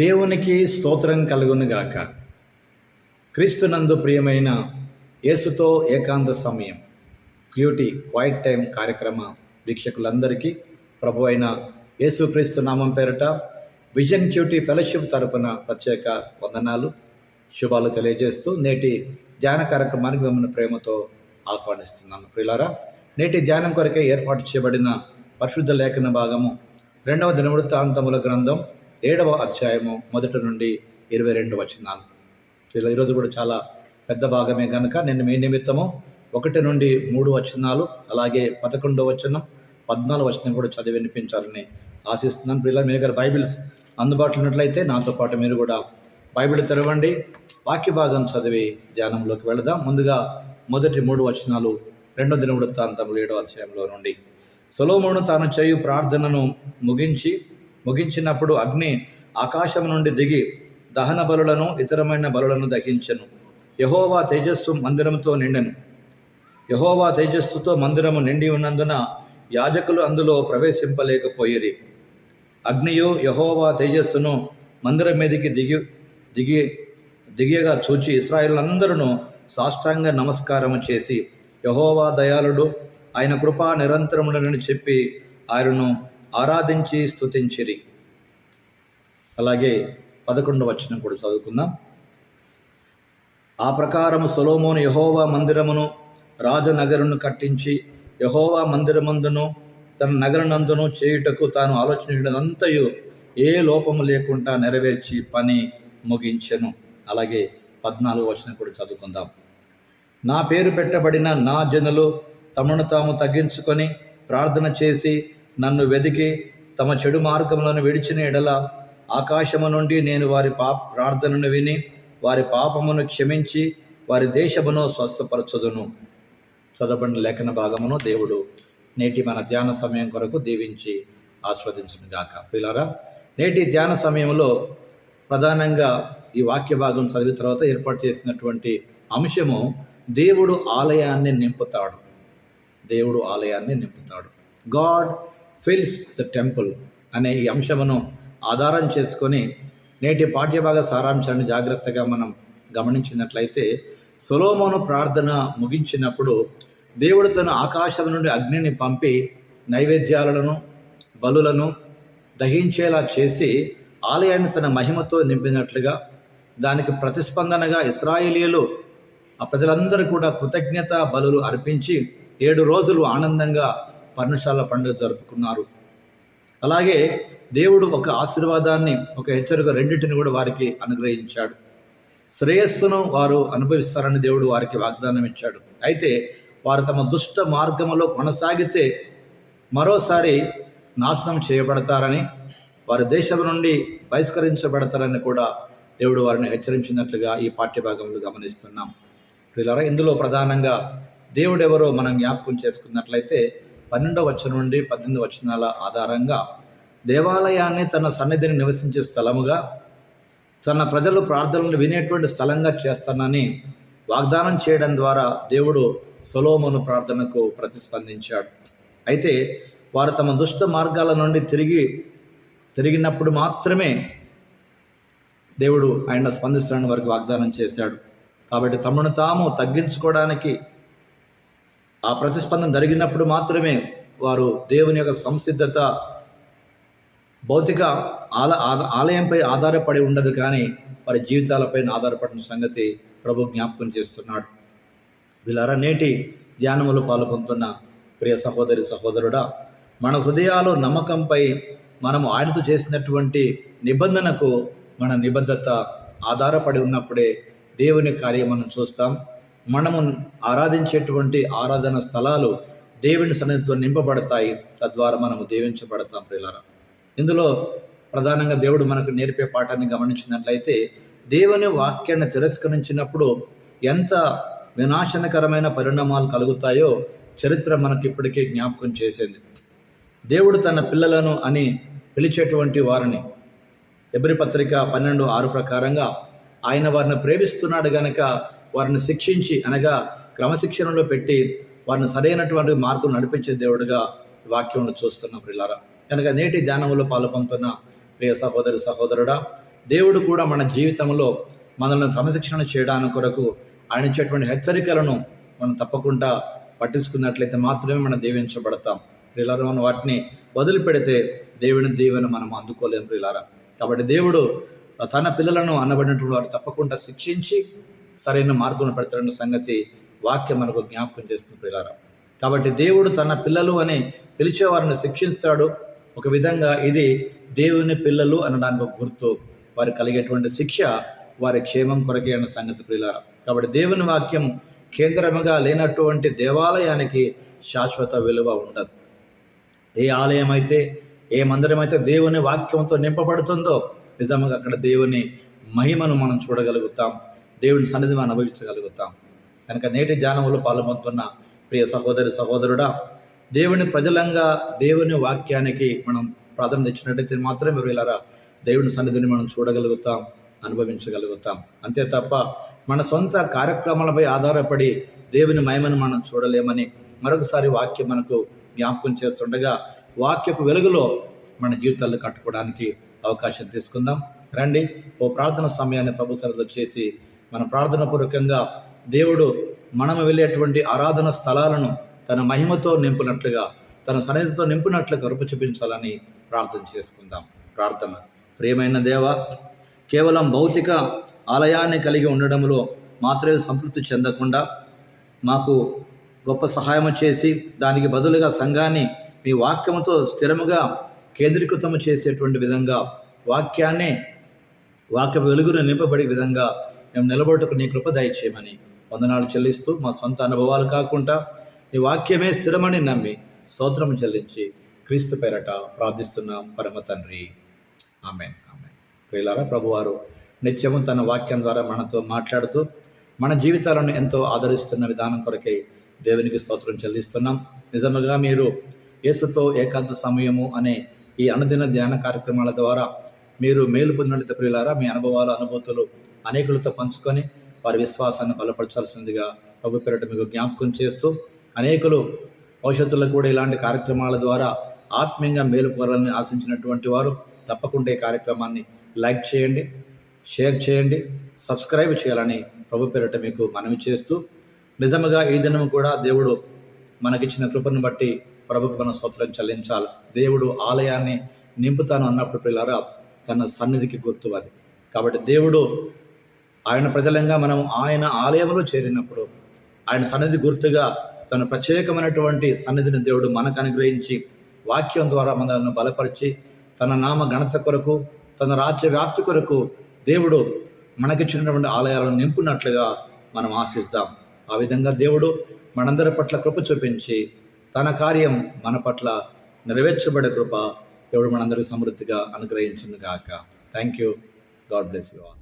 దేవునికి స్తోత్రం కలుగునుగాక క్రీస్తునందు ప్రియమైన యేసుతో ఏకాంత సమయం క్యూటీ క్వైట్ టైం కార్యక్రమ వీక్షకులందరికీ ప్రభు అయిన యేసుక్రీస్తు నామం పేరట విజన్ క్యూటీ ఫెలోషిప్ తరపున ప్రత్యేక వందనాలు శుభాలు తెలియజేస్తూ నేటి ధ్యాన కార్యక్రమానికి మిమ్మల్ని ప్రేమతో ఆహ్వానిస్తున్నాను. ప్రియులారా నేటి ధ్యానం కొరకే ఏర్పాటు చేయబడిన పరిశుద్ధ లేఖన భాగము రెండవ దినవృత్తాంతముల గ్రంథం ఏడవ అధ్యాయము మొదటి నుండి ఇరవై రెండు వచనాలు. ఇలా ఈరోజు కూడా చాలా పెద్ద భాగమే కనుక నేను మీ నిమిత్తము ఒకటి నుండి మూడు వచనాలు అలాగే పదకొండవ వచనం పద్నాలుగు వచనం కూడా చదివి వినిపించాలని ఆశిస్తున్నాను. పిల్లలు మీ దగ్గర బైబిల్స్ అందుబాటులో ఉన్నట్లయితే నాతో పాటు మీరు కూడా బైబిల్ తెరవండి. వాక్య భాగం చదివి ధ్యానంలోకి వెళదాం. ముందుగా మొదటి మూడు వచనాలు రెండో దిన వృత్తాంతములు ఏడో అధ్యాయంలో నుండి. సొలోమోను తాను చేయు ప్రార్థనను ముగించి ముగించినప్పుడు అగ్ని ఆకాశం నుండి దిగి దహన బలులను ఇతరమైన బలులను దహించెను. యహోవా తేజస్సు మందిరంతో నిండెను. యహోవా తేజస్సుతో మందిరము నిండి ఉన్నందున యాజకులు అందులో ప్రవేశింపలేకపోయిరి. అగ్నియు యహోవా తేజస్సును మందిరం మీదకి దిగి దిగి దిగియగా చూచి ఇస్రాయిలందరూ సాష్టాంగ నమస్కారం చేసి యహోవా దయాళుడు ఆయన కృపా నిరంతరముడనని చెప్పి ఆయనను ఆరాధించి స్తుతించిరి. అలాగే పదకొండు వచనం కూడా చదువుకుందాం. ఆ ప్రకారము సొలోమోను యహోవా మందిరమును రాజనగరును కట్టించి యహోవా మందిరమందును తన నగరనందును చేయుటకు తాను ఆలోచించినదంతయు ఏ లోపము లేకుండా నెరవేర్చి పని ముగించెను. అలాగే పద్నాలుగు వచనం కూడా చదువుకుందాం. నా పేరు పెట్టబడిన నా జనులు తమను తాము తగ్గించుకొని ప్రార్థన చేసి నన్ను వెదికి తమ చెడు మార్గములను విడిచిన ఎడల ఆకాశము నుండి నేను వారి పాప ప్రార్థనను విని వారి పాపమును క్షమించి వారి దేశమును స్వస్థపరచదును. చదవబడిన లేఖన భాగమును దేవుడు నేటి మన ధ్యాన సమయం కొరకు దీవించి ఆస్వాదించును గాక. పిల్లరా నేటి ధ్యాన సమయంలో ప్రధానంగా ఈ వాక్య భాగం చదివిన తర్వాత ఏర్పాటు చేసినటువంటి అంశము దేవుడు ఆలయాన్ని నింపుతాడు. దేవుడు ఆలయాన్ని నింపుతాడు. గాడ్ ఫిల్స్ ద టెంపుల్ అనే ఈ అంశమును ఆధారం చేసుకొని నేటి పాఠ్యభాగ సారాంశాన్ని జాగ్రత్తగా మనం గమనించినట్లయితే సొలోమోను ప్రార్థన ముగించినప్పుడు దేవుడు తన ఆకాశం నుండి అగ్నిని పంపి నైవేద్యాలను బలులను దహించేలా చేసి ఆలయాన్ని తన మహిమతో నింపినట్లుగా దానికి ప్రతిస్పందనగా ఇస్రాయేలీలు ఆ ప్రజలందరూ కూడా కృతజ్ఞత బలులు అర్పించి ఏడు రోజులు ఆనందంగా పర్ణశాల పండుగ జరుపుకున్నారు. అలాగే దేవుడు ఒక ఆశీర్వాదాన్ని ఒక హెచ్చరిక రెండింటిని కూడా వారికి అనుగ్రహించాడు. శ్రేయస్సును వారు అనుభవిస్తారని దేవుడు వారికి వాగ్దానం ఇచ్చాడు. అయితే వారు తమ దుష్ట మార్గంలో కొనసాగితే మరోసారి నాశనం చేయబడతారని వారి దేశం నుండి బహిష్కరించబడతారని కూడా దేవుడు వారిని హెచ్చరించినట్లుగా ఈ పాఠ్యభాగంలో గమనిస్తున్నాం. పిల్లరా ఇందులో ప్రధానంగా దేవుడు ఎవరో మనం జ్ఞాపకం చేసుకున్నట్లయితే పన్నెండవ వచనం నుండి పద్దెనిమిది వచనాల ఆధారంగా దేవాలయాన్ని తన సన్నిధిని నివసించే స్థలముగా తన ప్రజలు ప్రార్థనలు వినేటువంటి స్థలంగా చేస్తానని వాగ్దానం చేయడం ద్వారా దేవుడు సొలోమోను ప్రార్థనకు ప్రతిస్పందించాడు. అయితే వారు తమ దుష్ట మార్గాల నుండి తిరిగి తిరిగినప్పుడు మాత్రమే దేవుడు ఆయన స్పందిస్తానని వారికి వాగ్దానం చేశాడు. కాబట్టి తమను తాము తగ్గించుకోవడానికి ఆ ప్రతిస్పందన జరిగినప్పుడు మాత్రమే వారు దేవుని యొక్క సంసిద్ధత భౌతిక ఆల ఆలయంపై ఆధారపడి ఉండదు కానీ వారి జీవితాలపై ఆధారపడిన సంగతి ప్రభు జ్ఞాపకం చేస్తున్నాడు. వీళ్ళారా నేటి ధ్యానములు పాల్గొంటున్న ప్రియ సహోదరి సహోదరుడా మన హృదయాలు నమ్మకంపై మనము ఆయనతో చేసినటువంటి నిబంధనకు మన నిబద్ధత ఆధారపడి ఉన్నప్పుడే దేవుని కార్యం మనం చూస్తాం. మనము ఆరాధించేటువంటి ఆరాధన స్థలాలు దేవుని సన్నిధితో నింపబడతాయి. తద్వారా మనము దీవించబడతాం ప్రియులారా. ఇందులో ప్రధానంగా దేవుడు మనకు నేర్పే పాఠాన్ని గమనించినట్లయితే దేవుని వాక్యాన్ని తిరస్కరించినప్పుడు ఎంత వినాశనకరమైన పరిణామాలు కలుగుతాయో చరిత్ర మనకి ఇప్పటికే జ్ఞాపకం చేసేది. దేవుడు తన పిల్లలను అని పిలిచేటువంటి వారిని ఎబ్రి పత్రిక పన్నెండు ఆరు ప్రకారంగా ఆయన వారిని ప్రేమిస్తున్నాడు గనక వారిని శిక్షించి అనగా క్రమశిక్షణలో పెట్టి వారిని సరైనటువంటి మార్గం నడిపించే దేవుడిగా వాక్యంలో చూస్తున్నాం ప్రిలారా. కనుక నేటి ధ్యానంలో పాల్గొంటున్న ప్రియ సహోదరి సహోదరుడా దేవుడు కూడా మన జీవితంలో మనల్ని క్రమశిక్షణ చేయడానికి కొరకు ఆయన ఇచ్చేటువంటి హెచ్చరికలను మనం తప్పకుండా పట్టించుకున్నట్లయితే మాత్రమే మనం దీవించబడతాం. ప్రిలారా మనం వాటిని వదిలిపెడితే దేవుని దీవెన మనం అందుకోలేము ప్రిలారా. కాబట్టి దేవుడు తన పిల్లలను అనబడినటువంటి వారు తప్పకుండా శిక్షించి సరైన మార్గంలో పెడతాడన్న సంగతి వాక్యం మనకు జ్ఞాపకం చేస్తుంది ప్రియులారా. కాబట్టి దేవుడు తన పిల్లలు అని పిలిచేవారిని శిక్షించాడు. ఒక విధంగా ఇది దేవుని పిల్లలు అనడానికి ఒక గుర్తు. వారు కలిగేటువంటి శిక్ష వారి క్షేమం కొరకే అన్న సంగతి ప్రియులారా. కాబట్టి దేవుని వాక్యం కేంద్రముగా లేనటువంటి దేవాలయానికి శాశ్వత విలువ ఉండదు. ఏ ఆలయం అయితే ఏ మందిరం అయితే దేవుని వాక్యంతో నింపబడుతుందో నిజంగా అక్కడ దేవుని మహిమను మనం చూడగలుగుతాం. దేవుని సన్నిధి మనం అనుభవించగలుగుతాం. కనుక నేటి ధ్యానంలో పాల్పొందుతున్న ప్రియ సహోదరి సహోదరుడా దేవుని ప్రజలంగా దేవుని వాక్యానికి మనం ప్రాధాన్యత ఇచ్చినట్టయితే మాత్రమే వీళ్ళరా దేవుని సన్నిధిని మనం చూడగలుగుతాం అనుభవించగలుగుతాం. అంతే తప్ప మన సొంత కార్యక్రమాలపై ఆధారపడి దేవుని మహిమను మనం చూడలేమని మరొకసారి వాక్యం మనకు జ్ఞాపకం చేస్తుండగా వాక్యపు వెలుగులో మన జీవితాలు కట్టుకోవడానికి అవకాశం తీసుకుందాం. రండి ఓ ప్రార్థన సమయాన్ని ప్రభు సరదా చేసి మన ప్రార్థన పూర్వకంగా దేవుడు మనం వెళ్ళేటువంటి ఆరాధన స్థలాలను తన మహిమతో నింపునట్లుగా తన సన్నిధితో నింపునట్లుగా కరుపు చూపించాలని ప్రార్థన చేసుకుందాం. ప్రార్థన. ప్రియమైన దేవ కేవలం భౌతిక ఆలయాన్ని కలిగి ఉండడంలో మాత్రమే సంతృప్తి చెందకుండా మాకు గొప్ప సహాయం చేసి దానికి బదులుగా సంఘాన్ని మీ వాక్యముతో స్థిరముగా కేంద్రీకృతం చేసేటువంటి విధంగా వాక్యాన్ని వాక్య వెలుగును నింపబడే విధంగా మేము నిలబడటకు నీ కృప దయచేయమని వందనాలు చెల్లిస్తూ మా సొంత అనుభవాలు కాకుండా నీ వాక్యమే స్థిరమని నమ్మి స్తోత్రం చెల్లించి క్రీస్తు పేరట ప్రార్థిస్తున్నాం. పరమ తండ్రి. ఆమెన్. ఆమెన్. ప్రియులారా ప్రభువారు నిత్యము తన వాక్యం ద్వారా మనతో మాట్లాడుతూ మన జీవితాలను ఎంతో ఆదరిస్తున్న విధానం కొరకై దేవునికి స్తోత్రం చెల్లిస్తున్నాం. నిజముగా మీరు యేసుతో ఏకాంత సమయము అనే ఈ అనుదిన ధ్యాన కార్యక్రమాల ద్వారా మీరు మేలు పొందినట్లయితే ప్రియులారా మీ అనుభవాలు అనుభూతులు అనేకులతో పంచుకొని వారి విశ్వాసాన్ని బలపరచాల్సిందిగా ప్రభు పేరట మీకు జ్ఞాపకం చేస్తూ అనేకులు భవిష్యత్తులో కూడా ఇలాంటి కార్యక్రమాల ద్వారా ఆత్మీయంగా మేలుకోవాలని ఆశించినటువంటి వారు తప్పకుండా ఈ కార్యక్రమాన్ని లైక్ చేయండి షేర్ చేయండి సబ్స్క్రైబ్ చేయాలని ప్రభు పేరట మీకు మనవి చేస్తూ నిజముగా ఈ దినం కూడా దేవుడు మనకిచ్చిన కృపను బట్టి ప్రభుకు మనం స్తోత్రం చెల్లించాలి. దేవుడు ఆలయాన్ని నింపుతాను అన్నప్పుడు పిల్లరా తన సన్నిధికి గుర్తు అది కాబట్టి దేవుడు ఆయన ప్రజలంగా మనం ఆయన ఆలయంలో చేరినప్పుడు ఆయన సన్నిధి గుర్తుగా తన ప్రత్యేకమైనటువంటి సన్నిధిని దేవుడు మనకు అనుగ్రహించి వాక్యం ద్వారా మనల్ని బలపరిచి తన నామ ఘనత కొరకు తన రాజ్య వ్యాప్తి కొరకు దేవుడు మనకిచ్చినటువంటి ఆలయాలను నింపునట్లుగా మనం ఆశిస్తాం. ఆ విధంగా దేవుడు మనందరి పట్ల కృప చూపించి తన కార్యం మన పట్ల నెరవేర్చబడే కృప దేవుడు మనందరికి సమృద్ధిగా అనుగ్రహించింది కాక thank you God bless you all